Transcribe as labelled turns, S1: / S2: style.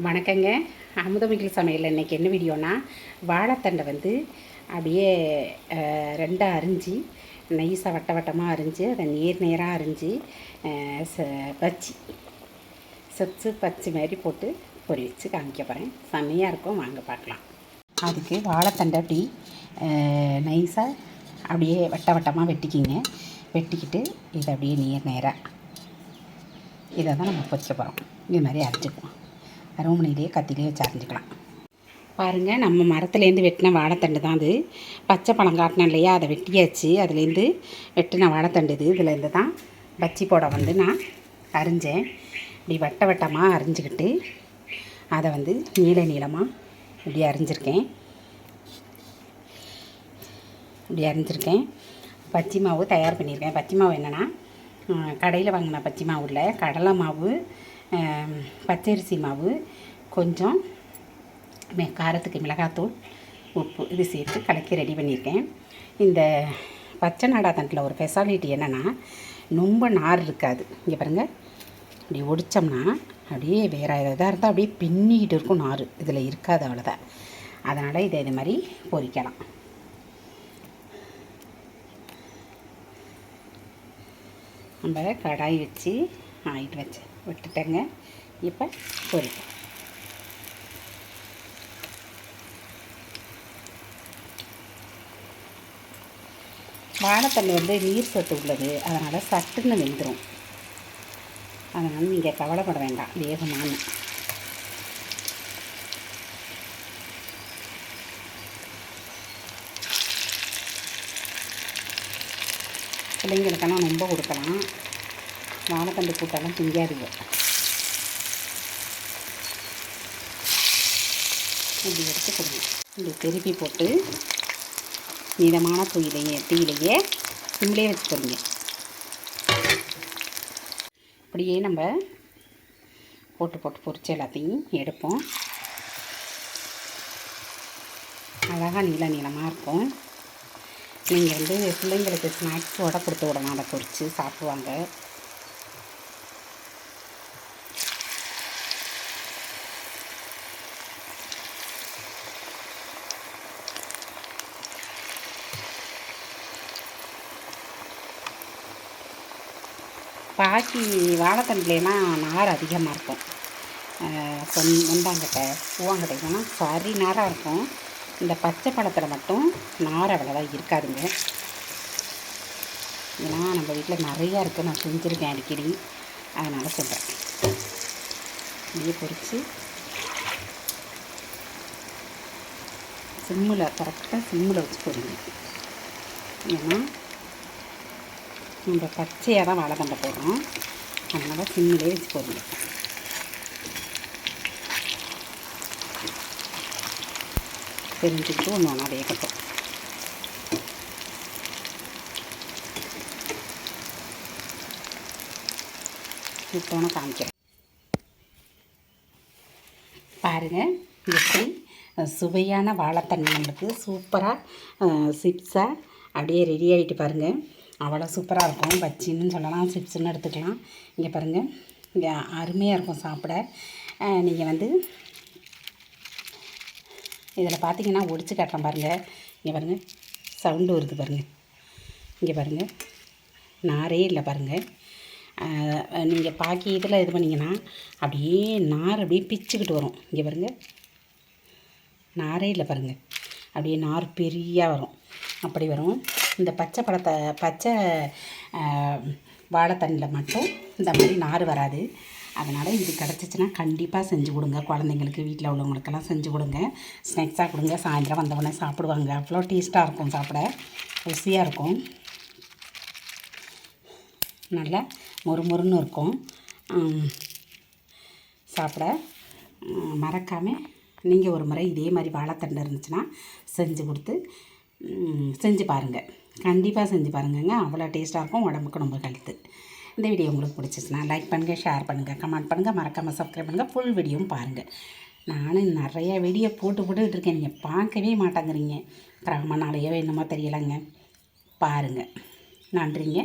S1: வணக்கங்க. அமுதமிகில் சமையல் இன்றைக்கி என்ன வீடியோனா வாழைத்தண்டை வந்து அப்படியே ரெண்டாக அரிஞ்சு நைஸாக வட்ட வட்டமாக அரிஞ்சு அதை நேர் நேராக அரிஞ்சு ச- பச்சி செத்து பச்சி மாதிரி போட்டு பொறி வச்சு காமிக்க போகிறேன் செம்மையாக இருக்கும். வாங்க பார்க்கலாம். அதுக்கு வாழைத்தண்டை அப்படி நைஸாக அப்படியே வட்ட வட்டமாக வெட்டிக்கிங்க. வெட்டிக்கிட்டு இதை அப்படியே நேர் நேராக இதை தான் நம்ம பொரிக்க போகிறோம் இது மாதிரி அரைச்சிக்குவோம் அருவமனையிலேயே கத்திலேயே வச்சு அரைஞ்சிக்கலாம் பாருங்கள் நம்ம மரத்துலேருந்து வெட்டின வாழைத்தண்டு தான் அது. பச்சை பழம் காட்டினேன் இல்லையா? அதை வெட்டியாச்சு. அதுலேருந்து வெட்டின வாழைத்தண்டு இது. இதுலேருந்து தான் பச்சி போட வந்து நான் அரிஞ்சேன். இப்படி வட்ட வட்டமாக அரிஞ்சுக்கிட்டு அதை வந்து நீள நீளமாக இப்படி அரிஞ்சிருக்கேன். இப்படி அரிஞ்சிருக்கேன். பச்சி மாவு தயார் பண்ணியிருக்கேன். பச்சி மாவு என்னென்னா கடையில் வாங்கின பச்சி மாவு இல்லை. கடலை மாவு பச்சரிசி மாவு கொஞ்சம் மெ காரத்துக்கு மிளகாத்தூள் உப்பு இது சேர்த்து கலக்கி ரெடி பண்ணியிருக்கேன். இந்த பச்சை நாடா தண்டில் ஒரு ஃபெசாலிட்டி என்னென்னா ரொம்ப நார் இருக்காது. இங்கே பாருங்கள் இப்படி ஒடிச்சோம்னா அப்படியே வேறு எதாக இருந்தால் அப்படியே பின்னிக்கிட்டு இருக்கும் நார். இதில் இருக்காது அவ்வளோதான் அதனால் இதை இது மாதிரி பொரிக்கலாம் நம்ம கடாய் வச்சு ஆகிட்டு வச்சேன் விட்டுட்டேங்க. இப்போ பொரிப்போம். வாழைத்தண்டு வந்து நீர் சத்து உள்ளது. அதனால் சட்டுன்னு வெந்துடும் அதனால் நீங்கள் கவலைப்பட வேண்டாம். வேகமான. பிள்ளைங்களுக்கெல்லாம் ரொம்ப கொடுக்கலாம். வாழைத்தண்டு கூட்டெல்லாம் திங்காதுங்க இப்படி எடுத்து கொடுங்க. இப்படி திருப்பி போட்டு நீளமான தூயிலையே தீயிலேயே சிம்லேயே வச்சு கொடுங்க. அப்படியே நம்ம போட்டு போட்டு பொரிச்சு எல்லாத்தையும் எடுப்போம். அழகாக நீள நீளமாக இருக்கும். நீங்கள் வந்து பிள்ளைங்களுக்கு ஸ்நாக்ஸோடு கொடுத்து விடலாம். அதை பொரித்து சாப்பிடுவாங்க. பாக்கி வாழைத்தண்டுலாம் நார் அதிகமாக இருக்கும். சொன் பொன் பூவாங்கட்டை பூவாங்கட்டைலாம் சரி நாராக இருக்கும். இந்த பச்சை பழத்தில் மட்டும் நார் அவ்வளோதான் இருக்காதுங்க. ஏன்னா நம்ம வீட்டில் நிறையா இருக்குது நான் செஞ்சுருக்கேன் அடிக்கடி. அதனால் சொல்கிறேன் இப்படியே பொறிச்சு சிம்மில் கரெக்டாக சிம்மில் வச்சு பொரிங்க. ஏன்னா நம்ம பச்சையாக தான் வாழைத்தண்டை போடுறோம். அதனால் சிம்மிலே வச்சு போடுங்க தெரிஞ்சுக்கிட்டு ஒன்று ஒன்றா வேகட்டும். விட்டோன்னு காமிக்கிறேன் பாருங்கள் எப்படி சுவையான வாழைத்தண்ணி நம்மளுக்கு சூப்பராக சிப்ஸாக அப்படியே ரெடி ஆகிட்டு பாருங்கள் அவ்வளோ சூப்பராக இருக்கும். பச்சின்னு சொல்லலாம் சிப்ஸ்ன்னு எடுத்துக்கலாம். இங்கே பாருங்கள் இங்கே அருமையாக இருக்கும் சாப்பிட. நீங்கள் வந்து இதில் பார்த்தீங்கன்னா ஒடிச்சு காட்டுறேன் பாருங்கள் இங்கே பாருங்கள் சவுண்டு வருது பாருங்கள் இங்கே பாருங்கள் நாரே இல்லை பாருங்கள் நீங்கள் பாக்கி இதில் இது பண்ணிங்கன்னா அப்படியே நார் அப்படியே பிச்சுக்கிட்டு வரும். இங்கே பாருங்கள் நாரே இல்லை பாருங்கள் அப்படியே நார் பெரியாக வரும். அப்படி வரும். இந்த பச்சை பழத்தை பச்சை வாழைத்தண்ணில் மட்டும் இந்த மாதிரி நார் வராது. அதனால் இது கிடச்சிச்சின்னா கண்டிப்பாக செஞ்சு கொடுங்க. குழந்தைங்களுக்கு வீட்டில் உள்ளவங்களுக்கெல்லாம் செஞ்சு கொடுங்க. ஸ்நாக்ஸாக கொடுங்க. சாயந்தரம் வந்தவொடனே சாப்பிடுவாங்க. அவ்வளோ டேஸ்ட்டாக இருக்கும் சாப்பிட. ருசியாக இருக்கும். நல்லா மொறுமொறுன்னு இருக்கும். சாப்பிட. மறக்காமல் நீங்கள் ஒரு முறை இதே மாதிரி வாழைத்தண்டு இருந்துச்சுன்னா செஞ்சு கொடுத்து செஞ்சு பாருங்கள் கண்டிப்பாக செஞ்சு பாருங்கங்க. அவ்வளோ டேஸ்ட்டாக இருக்கும். உடம்புக்கு ரொம்ப ஹெல்த்து இந்த வீடியோ உங்களுக்கு பிடிச்சிச்சுன்னா லைக் பண்ணுங்கள் ஷேர் பண்ணுங்கள் கமெண்ட் பண்ணுங்கள் மறக்காமல் சப்ஸ்கிரைப் பண்ணுங்கள் ஃபுல் வீடியோவும் பாருங்கள் நானும் நிறைய வீடியோ போட்டு போட்டுக்கிட்டு இருக்கேன். நீங்கள் பார்க்கவே மாட்டேங்கிறீங்க. கிராம நாளையோ என்னமோ தெரியலைங்க. பாருங்கள் நன்றிங்க.